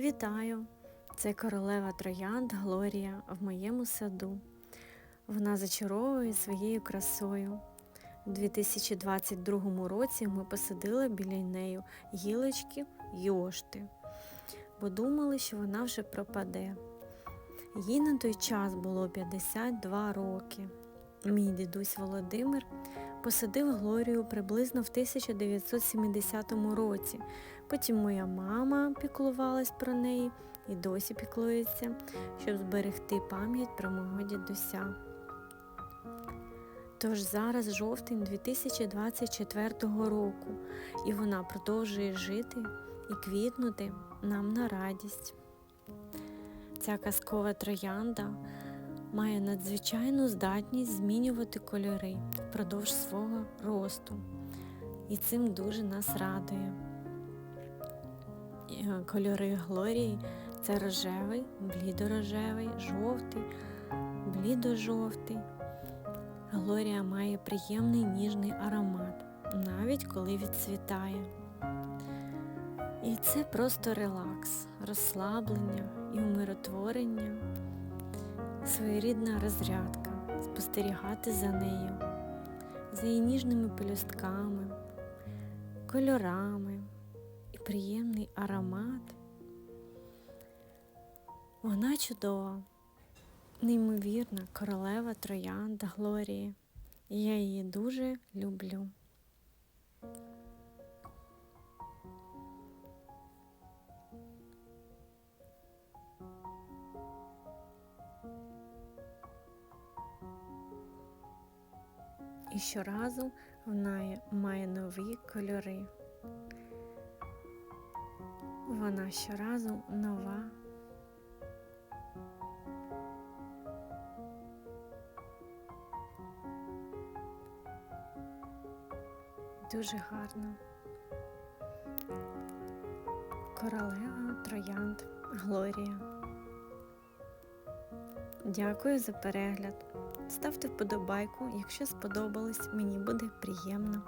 Вітаю! Це королева троянд Глорія в моєму саду. Вона зачаровує своєю красою. У 2022 році ми посадили біля нею гілочки йошти, бо думали, що вона вже пропаде. Їй на той час було 52 роки. Мій дідусь Володимир посадив Глорію приблизно в 1970 році. Потім моя мама піклувалась про неї і досі піклується, щоб зберегти пам'ять про мого дідуся. Тож зараз жовтень 2024 року, і вона продовжує жити і квітнути нам на радість. Ця казкова троянда має надзвичайну здатність змінювати кольори впродовж свого росту, і цим дуже нас радує. Е, Кольори Глорії це рожевий, блідорожевий, жовтий, блідожовтий. Глорія має приємний ніжний аромат, навіть коли відцвітає. І це просто релакс, розслаблення і умиротворення, своєрідна розрядка, спостерігати за нею, за її ніжними пелюстками, кольорами і приємний аромат. Вона чудова, неймовірна королева троянда Глорії. Я її дуже люблю. І щоразу вона має нові кольори. Вона щоразу нова. Дуже гарно. Королева троянд Глорія. Дякую за перегляд. Ставте вподобайку, якщо сподобалось, мені буде приємно.